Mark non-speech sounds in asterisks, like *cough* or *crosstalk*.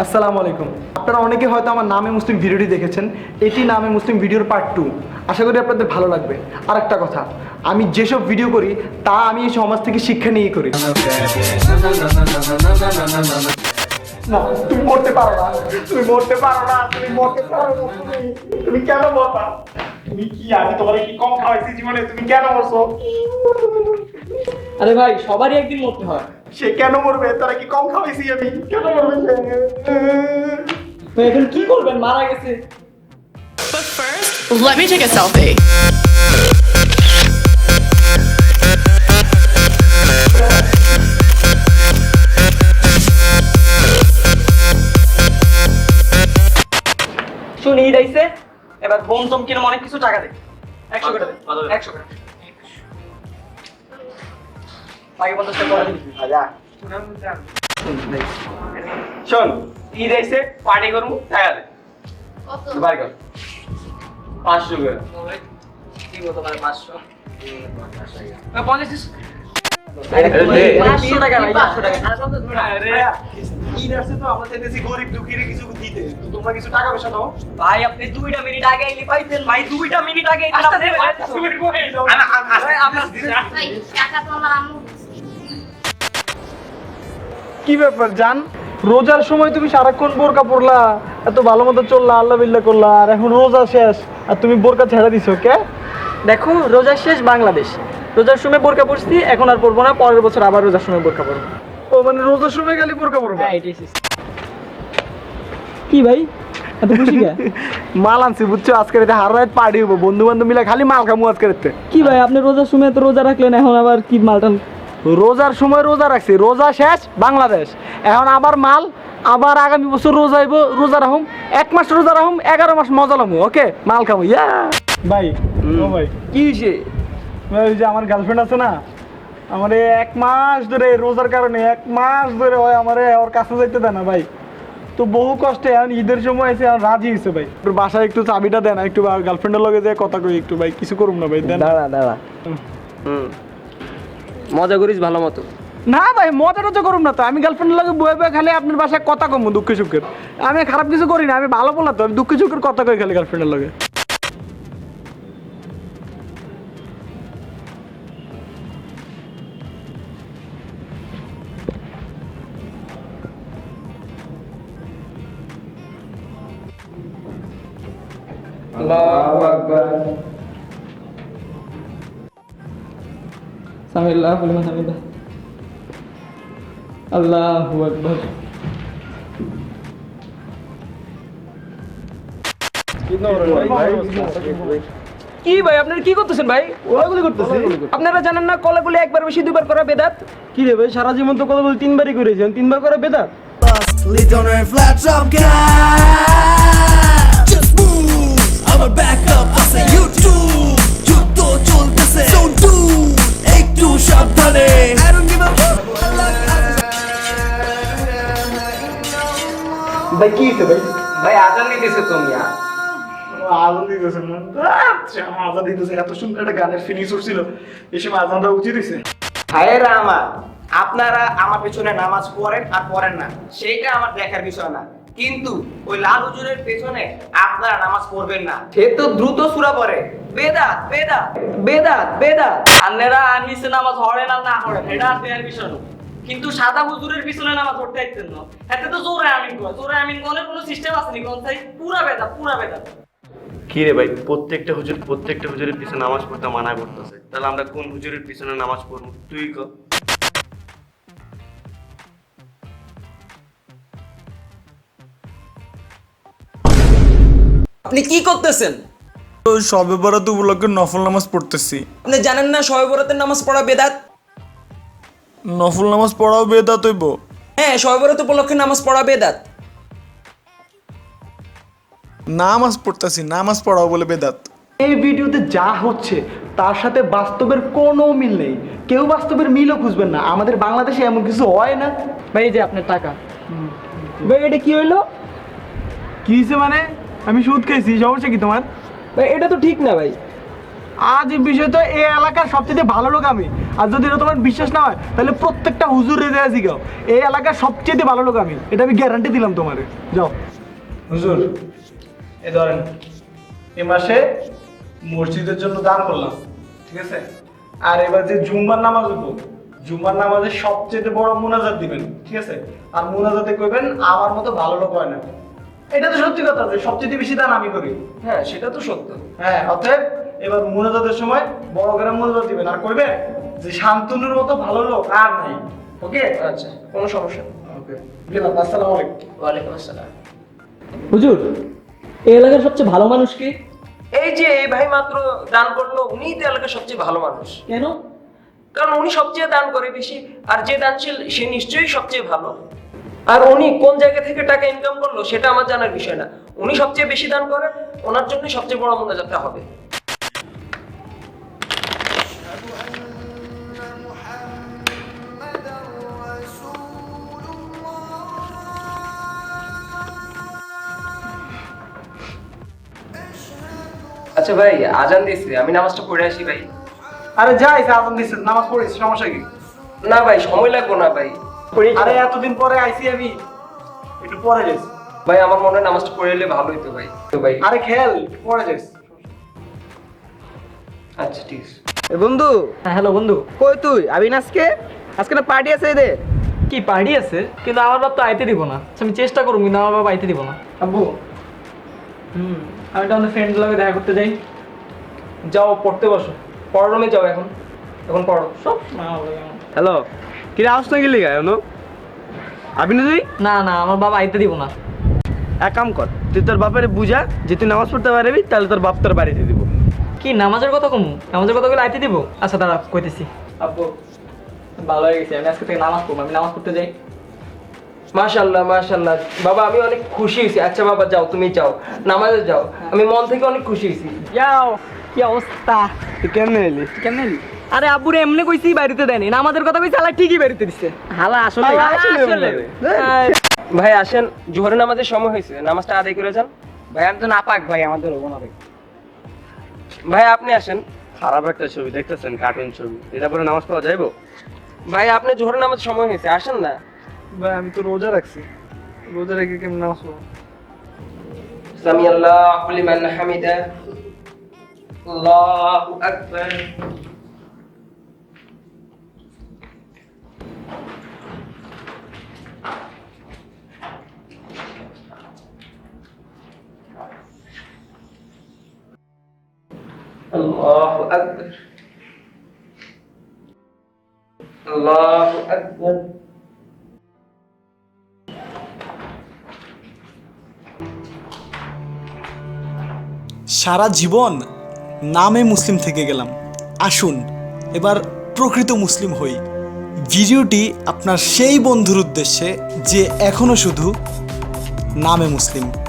আসসালামু আলাইকুম। আপনারা অনেকে হয়তো আমার নামে মুসলিম ভিডিওটি দেখেছেন। এটি নামে মুসলিম ভিডিওর পার্ট টু আশা করি আপনাদের ভালো লাগবে। আর একটা কথা, আমি যেসব ভিডিও করি, তা আমি এই সমাজ থেকে শিক্ষা নিয়ে করি। না, তুমি মরতে পারো না। তুমি মরতে পারো না। তুমি মরতে পারো না তুমি কেন মরবা? তুমি কি আমি তোমার কি কম খাওয়াইছি জীবনে? তুমি কেন মরছো? আরে ভাই সবারই একদিন মরতে হয়। সে কেন মরবে? তারা কি কম খাওয়াইছি আমি? কেন মরবে তো এখন কি করবেন? মারা গেছে। But first, let me take a selfie. শুনি ঈদ আইছে। এবার বোম টম কিনে অনেক কিছু টাকা দে। একশো করে দে। একশো করে বাকি পঞ্চাশ টাকা শোন ঈদ আইছে পার্টি করব টাকা দে। বার কর। পাঁচশো করে। কি পাঁচশো? পঞ্চাশ টাকা পাঁচশো টাকা। তো আমরা চাইতেছি গরিব দুঃখীরে কিছু দিতে। তোমরা কিছু টাকা পয়সা দাও। ভাই আপনি দুইটা মিনিট আগে পাইতেন ভাই দুইটা মিনিট আগে আপনি ভাই, টাকা তো আমার আম্মু কি ব্যাপার জান? রোজার সময় তুমি সারাক্ষণ বোরকা পরলা এত ভালো মতো চললা আল্লাহ বিল্লাহ করলা আর এখন রোজা শেষ আর তুমি বোরকা ছেড়ে দিছো কে? দেখো রোজার শেষ বাংলাদেশ। রোজার সময় বোরকা পরছি এখন আর পরবো না পরের বছর আবার রোজার সময় বোরকা পরবো। ও মানে রোজার সময় খালি বোরকা পরবা? হ্যাঁ এটাই কি ভাই? এত খুশি কে? *laughs* মাল আনছি বুঝছ? আজকে রাতে হার রাত পার্টি হব বন্ধু বান্ধব মিলে খালি মাল খামু আজকে রাতে কি ভাই আপনি রোজার সময় তো রোজা রাখলেন এখন আবার কি মালটাল? রোজার সময় রোজা রাখছি। রোজা শেষ বাংলাদেশ। এখন আবার মাল আবার আগামী বছর রোজা আইব রোজা রাখুম। এক মাস রোজা রাখুম এগারো মাস মজা লামু ওকে? মাল খামু ইয়া! ভাই ও ভাই। কি হয়েছে ওই যে আমার গার্লফ্রেন্ড আছে না? আমার এক মাস ধরে রোজার কারণে এক মাস ধরে ওই আমার ওর কাছে যাইতে দেয় না ভাই। তো বহু কষ্টে এখন ঈদের সময় এসে রাজি হয়েছে ভাই। তোর বাসায় একটু চাবিটা দেন একটু গার্লফ্রেন্ডের লগে যে কথা কই একটু ভাই কিছু করুম না ভাই দেন। দাঁড়া দাঁড়া। হুম। মজা করিস ভালো মতো। না ভাই মজা টজা করুম না তো। আমি গার্লফ্রেন্ডের লগে বয়ে বয়ে খালি আপনার বাসায় কথা কমু দুঃখ সুখের। আমি খারাপ কিছু করি না আমি ভালো বললাম তো আমি দুঃখ সুখের কথা কই খালি গার্লফ্রেন্ডের লগে। আল্লাহু আকবার। সামিল্লাহ লিমান হামিদা আল্লাহু আকবার। কি ভাই আপনারা কি করতেছেন ভাই? করতেছি। আপনারা জানেন না কলাগুলি একবার বেশি দুবার করা বেদাত? কি রে ভাই সারা জীবন তো কথা তিনবারই করেছেন তিনবার করে বেদাত? Lead on a flat top guy. আমার backup আছে YouTube. যুদ্ধ চলতেছে. একটু সাবধানে. ভাই কি ভাই? ভাই আজান দিতেছে তুমি আজান দিতেছে আচ্ছা, আজান দিতেছে। এত সুন্দর একটা গানের ফিনিশ উঠছিল। এই সময় আজান দেওয়া উচিত হয়েছে ভাইয়েরা আমার আপনারা আমার পিছনে নামাজ পড়েন আর পড়েন না। সেইটা আমার দেখার বিষয় না। কিন্তু ওই লাল হুজুরের পেছনে আপনারা নামাজ পড়বেন না। সে তো দ্রুত সুরা পড়ে। বেদাত বেদাত বেদাত বেদাত। আপনারা আনিসে নামাজ হড়ে না না হড়ে এটা আর দেয়ার বিষয় না। কিন্তু সাদা হুজুরের পিছনে নামাজ পড়তে আইতেন না। এতে তো জোরে আমিন কয়। জোরে আমিন কলে কোনো সিস্টেম আসেনি কোন তাই পুরা বেদা পুরা বেদা কি রে ভাই প্রত্যেকটা হুজুর প্রত্যেকটা হুজুরের পিছনে নামাজ পড়তে মানা করতেছে। তাহলে আমরা কোন হুজুরের পিছনে নামাজ পড়ব? তুই ক। আপনি কি করতেছেন? সবে বরাত উপলক্ষে নফল নামাজ পড়তেছি। আপনি জানেন না শবে বরাতের নামাজ পড়া বেদাত? নফল নামাজ পড়াও বেদা তৈব হ্যাঁ শবে বরাত উপলক্ষে নামাজ পড়া বেদাত। নামাজ পড়তেছি নামাজ পড়াও বলে বেদাত। এই ভিডিওতে যা হচ্ছে তার সাথে বাস্তবের কোনো মিল নেই। কেউ বাস্তবের মিলও খুঁজবেন না। আমাদের বাংলাদেশে এমন কিছু হয় না। ভাই এই যে আপনার টাকা। ভাই এটা কি হইল? কি হয়েছে মানে? আমি সুদ খাইছি সমস্যা কি তোমার? ভাই এটা তো ঠিক না ভাই। আজ এই বিষয় তো এই এলাকার সবচেয়ে ভালো লোক আমি। আর যদি এটা তোমার বিশ্বাস না হয় তাহলে প্রত্যেকটা হুজুরে দেওয়া শিখাও এই এলাকার সবচেয়ে ভালো লোক আমি। এটা আমি গ্যারান্টি দিলাম তোমারে। যাও। হুজুর এ ধরেন এ মাসে মসজিদের জন্য দান করলাম ঠিক আছে? আর এবার যে জুম্মার নামাজ হব জুম্মার নামাজে সবচেয়ে বড় মুনাজাত দিবেন ঠিক আছে? আর মুনাজাতে কইবেন আমার মতো ভালো লোক হয় না। এটা তো সত্যি কথা যে সবচেয়ে বেশি দান আমি করি। হ্যাঁ সেটা তো সত্য। হ্যাঁ অতএব এবার মুনাজাতের সময় বড় করে মুনাজাত দিবেন। আর কইবেন যে শান্তনুর মতো ভালো লোক আর নাই। ওকে? আচ্ছা কোনো সমস্যা ওকে। গেলাম আসসালামু আলাইকুম। ওয়ালাইকুম আসসালাম। হুজুর এই এলাকার সবচেয়ে ভালো মানুষ কি? এই যে এই ভাই মাত্র দান করল উনিই তো এলাকার সবচেয়ে ভালো মানুষ। কেন? কারণ উনি সবচেয়ে দান করে বেশি আর যে দানশীল সে নিশ্চয়ই সবচেয়ে ভালো। আর উনি কোন জায়গা থেকে টাকা ইনকাম করল সেটা আমার জানার বিষয় না। উনি সবচেয়ে বেশি দান করেন ওনার জন্য সবচেয়ে বড় মোনাজাতটা হবে। আচ্ছা ভাই আজান দিছে আমি নামাজটা পড়ে আসি ভাই। আরে যাই আজান দিছে নামাজ পড়েছি সমস্যা কি? না ভাই সময় লাগবো না ভাই। আরে এতদিন পরে আইছি আমি একটু পরে ভাই আমার মনে হয় নামাজটা পড়ে এলে ভাই। তো ভাই। আরে খেল আচ্ছা ঠিক আছে। এ বন্ধু। হ্যাঁ হ্যালো বন্ধু। কই তুই? আজকে? আজকে না পার্টি আছে এদের? কি পার্টি আছে? কিন্তু আমার বাপ তো আইতে দিব না। আচ্ছা, আমি চেষ্টা করব কিন্তু আমার বাবা আইতে দিব না। আব্বু। হুম। আমি তো আমাদের ফ্রেন্ড লগে দেখা করতে যাই। যাও পড়তে বসো। পড়ার রুমে যাও এখন। এখন পড়ো। সব। হ্যালো। কিরে আস না গেলি গায় আবিন তুই? না না আমার বাবা আইতে দিব না। এক কাম কর তুই তোর বাপের বুঝা যে তুই নামাজ পড়তে পারবি তাহলে তোর বাপ তোর বাড়িতে দিব। কি নামাজের কথা কমু? নামাজের কথা বলে আইতে দিব? আচ্ছা দাঁড়া কইতেছি। আব্বু ভালো হয়ে গেছে আমি আজকে থেকে নামাজ পড়ব আমি নামাজ পড়তে যাই। মাশাল্লাহ মাশাল্লাহ বাবা আমি অনেক খুশি হয়েছি। আচ্ছা বাবা যাও তুমি যাও। নামাজে যাও। আমি মন থেকে অনেক খুশি হয়েছি। যাও কি অবস্থা? তুই কেমনে এলি? কেমন আরে আব্বুরে এমনি কইছি বাড়িতে দেয়নি। নামাজের কথা কইছি আলা ঠিকই বাড়িতে দিছে। হালা আসলে আসলে। ভাই আসেন জোহরের নামাজের সময় হয়েছে। নামাজটা আদায় করে যান। ভাই আমি তো না পাক ভাই আমাদের হব না ভাই। ভাই আপনি আসেন। খারাপ একটা ছবি দেখতেছেন কার্টুন ছবি। এটা পরে নামাজ পড়া যাইবো? ভাই আপনি জোহরের নামাজ সময় হয়েছে আসেন না। ভাই আমি তো রোজা রাখছি। রোজা রেখে কেমন নামাজ পড়ব? সামি আল্লাহ লিমান হামিদা। আল্লাহু আকবার। সারা জীবন নামে মুসলিম থেকে গেলাম। আসুন, এবার প্রকৃত মুসলিম হই। ভিডিওটি আপনার সেই বন্ধুর উদ্দেশ্যে যে এখনও শুধু নামে মুসলিম।